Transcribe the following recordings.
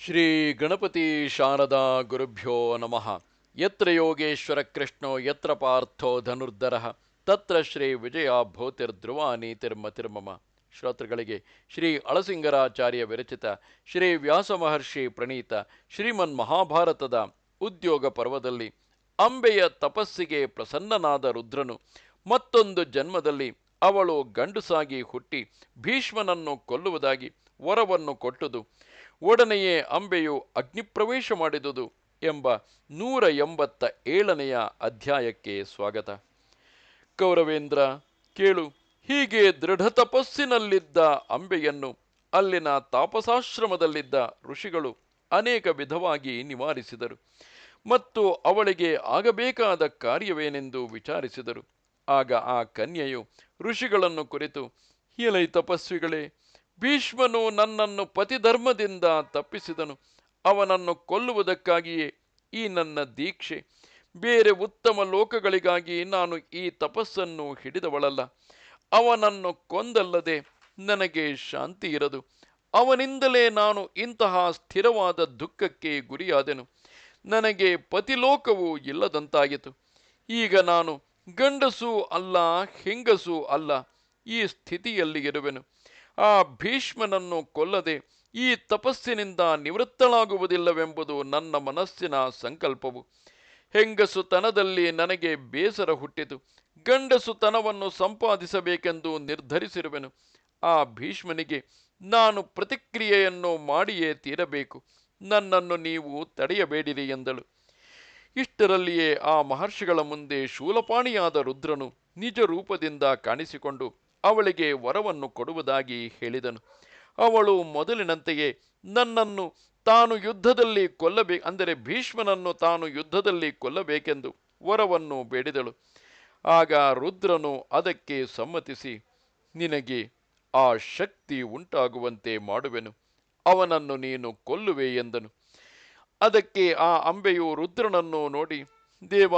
ಶ್ರೀ ಗಣಪತಿ ಶಾರದಾ ಗುರುಭ್ಯೋ ನಮಃ. ಯತ್ರ ಯೋಗೇಶ್ವರ ಕೃಷ್ಣೋ, ಯತ್ರ ಪಾರ್ಥೋ ಧನುರ್ಧರ, ತತ್ರ ಶ್ರೀ ವಿಜಯ ತಿರ್ಮ ತಿರುಮಮ ಶ್ರೋತೃಗಳಿಗೆ ಶ್ರೀ ಅಳಸಿಂಗರಾಚಾರ್ಯ ವಿರಚಿತ ಶ್ರೀ ವ್ಯಾಸ ಮಹರ್ಷಿ ಪ್ರಣೀತ ಶ್ರೀಮನ್ ಮಹಾಭಾರತದ ಉದ್ಯೋಗ ಪರ್ವದಲ್ಲಿ ಅಂಬೆಯ ತಪಸ್ಸಿಗೆ ಪ್ರಸನ್ನನಾದ ರುದ್ರನು ಮತ್ತೊಂದು ಜನ್ಮದಲ್ಲಿ ಅವಳು ಗಂಡುಸಾಗಿ ಹುಟ್ಟಿ ಭೀಷ್ಮನನ್ನು ಕೊಲ್ಲುವುದಾಗಿ ವರವನ್ನು ಕೊಟ್ಟುದು ಒಡನೆಯೇ ಅಂಬೆಯು ಅಗ್ನಿಪ್ರವೇಶ ಮಾಡಿದುದು ಎಂಬ ನೂರ ಎಂಬತ್ತ ಏಳನೆಯ ಅಧ್ಯಾಯಕ್ಕೆ ಸ್ವಾಗತ. ಕೌರವೇಂದ್ರ, ಕೇಳು, ಹೀಗೆ ದೃಢ ತಪಸ್ಸಿನಲ್ಲಿದ್ದ ಅಂಬೆಯನ್ನು ಅಲ್ಲಿನ ತಾಪಸಾಶ್ರಮದಲ್ಲಿದ್ದ ಋಷಿಗಳು ಅನೇಕ ವಿಧವಾಗಿ ನಿವಾರಿಸಿದರು ಮತ್ತು ಅವಳಿಗೆ ಆಗಬೇಕಾದ ಕಾರ್ಯವೇನೆಂದು ವಿಚಾರಿಸಿದರು. ಆಗ ಆ ಕನ್ಯೆಯು ಋಷಿಗಳನ್ನು ಕುರಿತು, ಎಲೈ ತಪಸ್ವಿಗಳೇ ಭೀಷ್ಮನು ನನ್ನನ್ನು ಪತಿಧರ್ಮದಿಂದ ತಪ್ಪಿಸಿದನು. ಅವನನ್ನು ಕೊಲ್ಲುವುದಕ್ಕಾಗಿಯೇ ಈ ನನ್ನ ದೀಕ್ಷೆ. ಬೇರೆ ಉತ್ತಮ ಲೋಕಗಳಿಗಾಗಿ ನಾನು ಈ ತಪಸ್ಸನ್ನು ಹಿಡಿದವಳಲ್ಲ. ಅವನನ್ನು ಕೊಂದಲ್ಲದೆ ನನಗೆ ಶಾಂತಿ ಇರದು. ಅವನಿಂದಲೇ ನಾನು ಇಂತಹ ಸ್ಥಿರವಾದ ದುಃಖಕ್ಕೆ ಗುರಿಯಾದೆನು. ನನಗೆ ಪತಿಲೋಕವು ಇಲ್ಲದಂತಾಯಿತು. ಈಗ ನಾನು ಗಂಡಸೂ ಅಲ್ಲ, ಹೆಂಗಸೂ ಅಲ್ಲ, ಈ ಸ್ಥಿತಿಯಲ್ಲಿ ಇರುವೆನು. ಆ ಭೀಷ್ಮನನ್ನು ಕೊಲ್ಲದೆ ಈ ತಪಸ್ಸಿನಿಂದ ನಿವೃತ್ತಳಾಗುವುದಿಲ್ಲವೆಂಬುದು ನನ್ನ ಮನಸ್ಸಿನ ಸಂಕಲ್ಪವು. ಹೆಂಗಸುತನದಲ್ಲಿ ನನಗೆ ಬೇಸರ ಹುಟ್ಟಿತು. ಗಂಡಸುತನವನ್ನು ಸಂಪಾದಿಸಬೇಕೆಂದು ನಿರ್ಧರಿಸಿರುವೆನು. ಆ ಭೀಷ್ಮನಿಗೆ ನಾನು ಪ್ರತಿಕ್ರಿಯೆಯನ್ನು ಮಾಡಿಯೇ ತೀರಬೇಕು. ನನ್ನನ್ನು ನೀವು ತಡೆಯಬೇಡಿರಿ ಎಂದಳು. ಇಷ್ಟರಲ್ಲಿಯೇ ಆ ಮಹರ್ಷಿಗಳ ಮುಂದೆ ಶೂಲಪಾಣಿಯಾದ ರುದ್ರನು ನಿಜ ರೂಪದಿಂದ ಕಾಣಿಸಿಕೊಂಡು ಅವಳಿಗೆ ವರವನ್ನು ಕೊಡುವುದಾಗಿ ಹೇಳಿದನು. ಅವಳು ಮೊದಲಿನಂತೆಯೇ ನನ್ನನ್ನು ತಾನು ಯುದ್ಧದಲ್ಲಿ ಕೊಲ್ಲಬೇ, ಅಂದರೆ ಭೀಷ್ಮನನ್ನು ತಾನು ಯುದ್ಧದಲ್ಲಿ ಕೊಲ್ಲಬೇಕೆಂದು ವರವನ್ನು ಬೇಡಿದಳು. ಆಗ ರುದ್ರನು ಅದಕ್ಕೆ ಸಮ್ಮತಿಸಿ, ನಿನಗೆ ಆ ಶಕ್ತಿ ಉಂಟಾಗುವಂತೆ ಮಾಡುವೆನು, ಅವನನ್ನು ನೀನು ಕೊಲ್ಲುವೆ ಎಂದನು. ಅದಕ್ಕೆ ಆ ಅಂಬೆಯು ರುದ್ರನನ್ನು ನೋಡಿ, ದೇವ,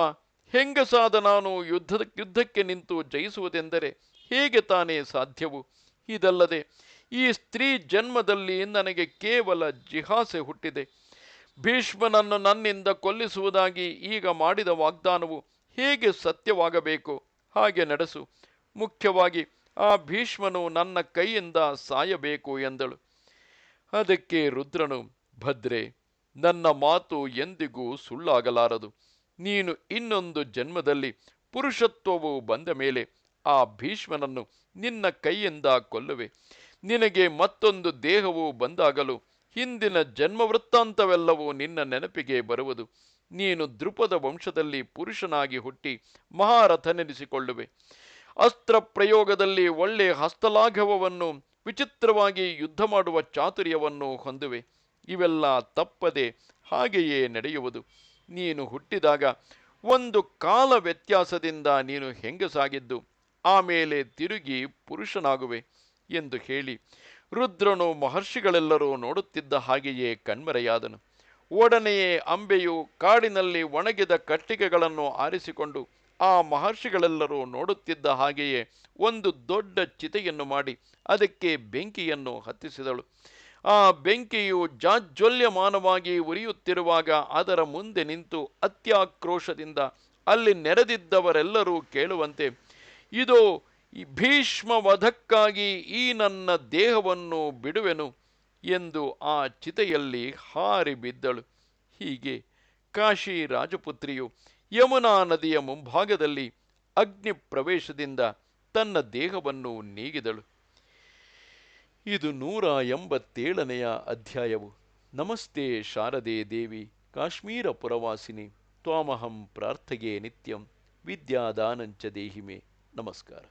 ಹೆಂಗಸಾದ ನಾನು ಯುದ್ಧದ, ಯುದ್ಧಕ್ಕೆ ನಿಂತು ಜಯಿಸುವುದೆಂದರೆ ಹೇಗೆ ತಾನೇ ಸಾಧ್ಯವು? ಇದಲ್ಲದೆ ಈ ಸ್ತ್ರೀ ಜನ್ಮದಲ್ಲಿ ನನಗೆ ಕೇವಲ ಜಿಹಾಸೆ ಹುಟ್ಟಿದೆ. ಭೀಷ್ಮನನ್ನು ನನ್ನಿಂದ ಕೊಲ್ಲಿಸುವುದಾಗಿ ಈಗ ಮಾಡಿದ ವಾಗ್ದಾನವು ಹೇಗೆ ಸತ್ಯವಾಗಬೇಕು? ಹಾಗೆ ನಡೆಸು. ಮುಖ್ಯವಾಗಿ ಆ ಭೀಷ್ಮನು ನನ್ನ ಕೈಯಿಂದ ಸಾಯಬೇಕು ಎಂದಳು. ಅದಕ್ಕೆ ರುದ್ರನು, ಭದ್ರೆ, ನನ್ನ ಮಾತು ಎಂದಿಗೂ ಸುಳ್ಳಾಗಲಾರದು. ನೀನು ಇನ್ನೊಂದು ಜನ್ಮದಲ್ಲಿ ಪುರುಷತ್ವವು ಬಂದ ಮೇಲೆ ಆ ಭೀಷ್ಮನನ್ನು ನಿನ್ನ ಕೈಯಿಂದ ಕೊಲ್ಲುವೆ. ನಿನಗೆ ಮತ್ತೊಂದು ದೇಹವು ಬಂದಾಗಲೂ ಹಿಂದಿನ ಜನ್ಮವೃತ್ತಾಂತವೆಲ್ಲವೂ ನಿನ್ನ ನೆನಪಿಗೆ ಬರುವುದು. ನೀನು ದೃಪದ ವಂಶದಲ್ಲಿ ಪುರುಷನಾಗಿ ಹುಟ್ಟಿ ಮಹಾರಥನೆನಿಸಿಕೊಳ್ಳುವೆ. ಅಸ್ತ್ರ ಪ್ರಯೋಗದಲ್ಲಿ ಒಳ್ಳೆ ಹಸ್ತಲಾಘವವನ್ನು, ವಿಚಿತ್ರವಾಗಿ ಯುದ್ಧ ಮಾಡುವ ಚಾತುರ್ಯವನ್ನು ಹೊಂದುವೆ. ಇವೆಲ್ಲ ತಪ್ಪದೆ ಹಾಗೆಯೇ ನಡೆಯುವುದು. ನೀನು ಹುಟ್ಟಿದಾಗ ಒಂದು ಕಾಲ ವ್ಯತ್ಯಾಸದಿಂದ ನೀನು ಹೆಂಗಸಾಗಿದ್ದು? ಆಮೇಲೆ ತಿರುಗಿ ಪುರುಷನಾಗುವೆ ಎಂದು ಹೇಳಿ. ರುದ್ರನು ಮಹರ್ಷಿಗಳೆಲ್ಲರೂ ನೋಡುತ್ತಿದ್ದ ಹಾಗೆಯೇ ಕಣ್ಮರೆಯಾದನು. ಒಡನೆಯೇ ಅಂಬೆಯು ಕಾಡಿನಲ್ಲಿ ಒಣಗಿದ ಕಟ್ಟಿಗೆಗಳನ್ನು ಆರಿಸಿಕೊಂಡು ಆ ಮಹರ್ಷಿಗಳೆಲ್ಲರೂ ನೋಡುತ್ತಿದ್ದ ಹಾಗೆಯೇ ಒಂದು ದೊಡ್ಡ ಚಿತೆಯನ್ನು ಮಾಡಿ ಅದಕ್ಕೆ ಬೆಂಕಿಯನ್ನು ಹತ್ತಿಸಿದಳು. ಆ ಬೆಂಕಿಯು ಜಾಜ್ವಲ್ಯಮಾನವಾಗಿ ಉರಿಯುತ್ತಿರುವಾಗ ಅದರ ಮುಂದೆ ನಿಂತು ಅತ್ಯಾಕ್ರೋಶದಿಂದ ಅಲ್ಲಿ ನೆರೆದಿದ್ದವರೆಲ್ಲರೂ ಕೇಳುವಂತೆ ಇದೋ ಭೀಷ್ಮ ವಧಕ್ಕಾಗಿ ಈ ನನ್ನ ದೇಹವನ್ನು ಬಿಡುವೆನು ಎಂದು ಆ ಚಿತೆಯಲ್ಲಿ ಹಾರಿ ಬಿದ್ದಳು. ಹೀಗೆ ಕಾಶಿ ರಾಜಪುತ್ರಿಯು ಯಮುನಾ ನದಿಯ ಮುಂಭಾಗದಲ್ಲಿ ಅಗ್ನಿ ಪ್ರವೇಶದಿಂದ ತನ್ನ ದೇಹವನ್ನು ನೀಗಿದಳು. ಇದು ನೂರ ಎಂಬತ್ತೇಳನೆಯ ಅಧ್ಯಾಯವು. ನಮಸ್ತೆ ಶಾರದೆ ದೇವಿ, ಕಾಶ್ಮೀರ ಪುರವಾಸಿನಿ, ತ್ವಾಮಹಂ ಪ್ರಾರ್ಥಗೆ ನಿತ್ಯಂ, ವಿದ್ಯಾದಾನಂಚ ದೇಹಿಮೆ. नमस्कार।